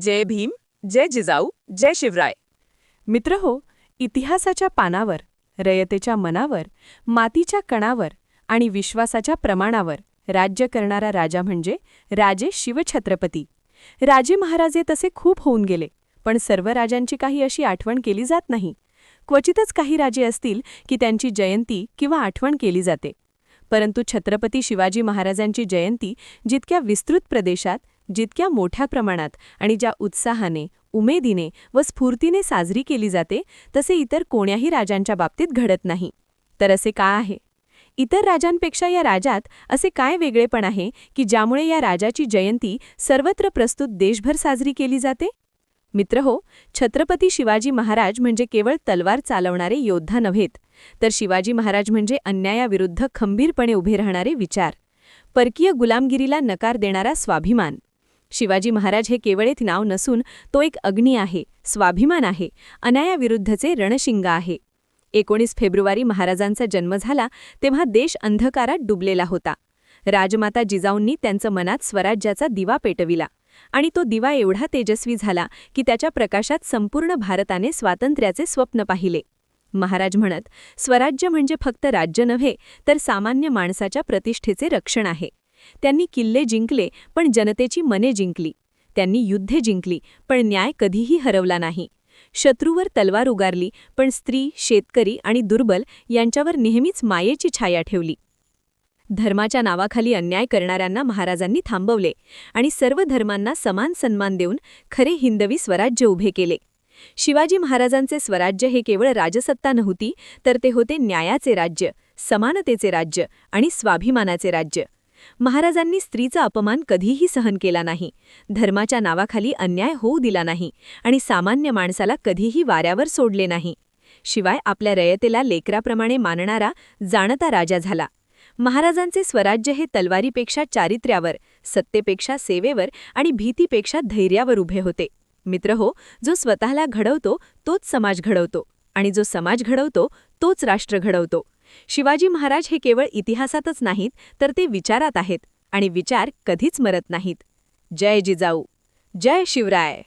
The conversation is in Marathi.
जय भीम जय जिजाऊ जय शिवराय. मित्र हो इतिहासाच्या पानावर रयतेच्या मनावर मातीच्या कणावर आणि विश्वासाच्या प्रमाणावर राज्य करणारा राजा म्हणजे राजे शिवछत्रपती. राजे महाराजे तसे खूप होऊन गेले पण सर्व राजांची काही अशी आठवण केली जात नाही. क्वचितच काही राजे असतील की त्यांची जयंती किंवा आठवण केली जाते. परंतु छत्रपती शिवाजी महाराजांची जयंती जितक्या विस्तृत प्रदेशात जितक्या मोठ्या प्रमाणात आणि ज्या उत्साहाने उमेदीने व स्फूर्तीने साजरी केली जाते तसे इतर कोण्याही राजांच्या बाबतीत घडत नाही. तर असे का आहे? इतर राजांपेक्षा या राजात असे काय वेगळेपण आहे की ज्यामुळे या राजाची जयंती सर्वत्र प्रस्तुत देशभर साजरी केली जाते? मित्र हो छत्रपती शिवाजी महाराज म्हणजे केवळ तलवार चालवणारे योद्धा नव्हेत तर शिवाजी महाराज म्हणजे अन्यायाविरुद्ध खंबीरपणे उभे राहणारे विचार परकीय गुलामगिरीला नकार देणारा स्वाभिमान. शिवाजी महाराज हे केवळ एक नाव नसून तो एक अग्नी आहे स्वाभिमान आहे अन्यायाविरुद्धचे रणशिंग आहे. एकोणीस फेब्रुवारी महाराजांचा जन्म झाला तेव्हा देश अंधकारात डुबलेला होता. राजमाता जिजाऊंनी त्यांचं मनात स्वराज्याचा दिवा पेटविला आणि तो दिवा एवढा तेजस्वी झाला की त्याच्या प्रकाशात संपूर्ण भारताने स्वातंत्र्याचे स्वप्न पाहिले. महाराज म्हणत स्वराज्य म्हणजे फक्त राज्य नव्हे तर सामान्य माणसाच्या प्रतिष्ठेचे रक्षण आहे. त्यांनी किल्ले जिंकले पण जनतेची मने जिंकली. त्यांनी युद्धे जिंकली पण न्याय कधीही हरवला नाही. शत्रूवर तलवार उगारली पण स्त्री शेतकरी आणि दुर्बल यांच्यावर नेहमीच मायेची छाया ठेवली. धर्माच्या नावाखाली अन्याय करणाऱ्यांना महाराजांनी थांबवले आणि सर्व धर्मांना समान सन्मान देऊन खरे हिंदवी स्वराज्य उभे केले. शिवाजी महाराजांचे स्वराज्य हे केवळ राजसत्ता नव्हती तर ते होते न्यायाचे राज्य समानतेचे राज्य आणि स्वाभिमानाचे राज्य. महाराजांनी स्त्रीचा अपमान कधीही सहन केला नाही. धर्माच्या नावाखाली अन्याय होऊ दिला नाही आणि सामान्य माणसाला कधीही वाऱ्यावर सोडले नाही. शिवाय आपल्या रयतेला लेकराप्रमाणे मानणारा जाणता राजा झाला. महाराजांचे स्वराज्य हे तलवारीपेक्षा चारित्र्यावर सत्तेपेक्षा सेवेवर आणि भीतीपेक्षा धैर्यावर उभे होते. मित्र हो जो स्वतःला घडवतो तोच समाज घडवतो आणि जो समाज घडवतो तोच राष्ट्र घडवतो. शिवाजी महाराज हे केवळ इतिहासातच नाहीत तर ते विचारात आहेत आणि विचार कधीच मरत नाहीत. जय जिजाऊ. जय शिवराय.